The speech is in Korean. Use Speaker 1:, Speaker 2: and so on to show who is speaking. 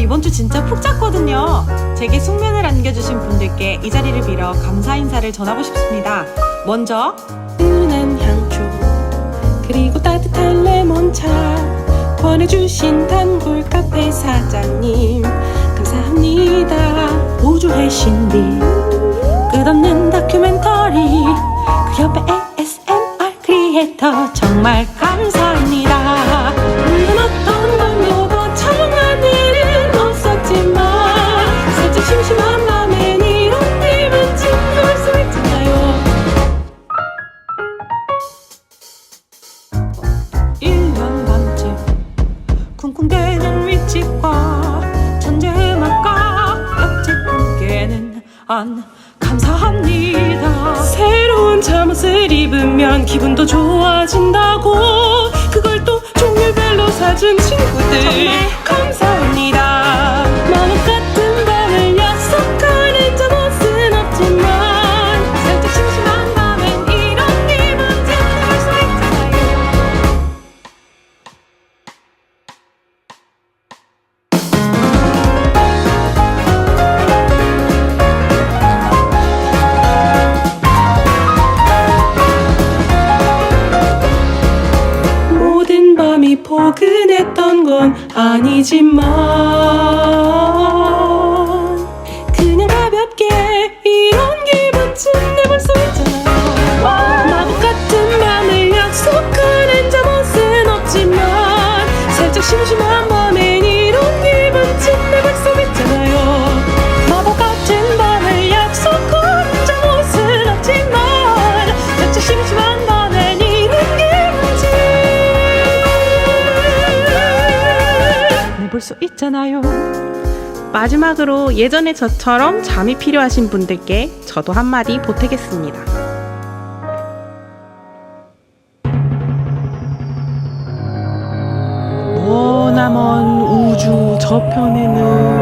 Speaker 1: 이번 주 진짜 푹 잤거든요. 제게 숙면을 안겨주신 분들께 이 자리를 빌어 감사 인사를 전하고 싶습니다. 먼저
Speaker 2: 은한 향초 그리고 따뜻한 레몬차 권해주신 단골 카페 사장님 감사합니다 우주의 신비 끝없는 다큐멘터리 그 옆에 ASMR 크리에이터 정말 감사합니다
Speaker 1: 쿵쿵대는 윗집과 천재음악가 옆집 분께는 안 감사합니다.
Speaker 2: 새로운 잠옷을 입으면 기분도 좋아진다고 그걸 또 종류별로 사준 친구들
Speaker 1: 정말
Speaker 2: 감사합니다 포근했던 건 아니지만 그냥 가볍게 이런 기분쯤 내볼 수 있잖아요 마법 같은 밤을 약속하는 잠옷은 없지만 살짝 심심한 밤엔
Speaker 1: 볼 수 있잖아요. 마지막으로 예전의 저처럼 잠이 필요하신 분들께 저도 한마디 보태겠습니다. 머나먼 우주 저편에는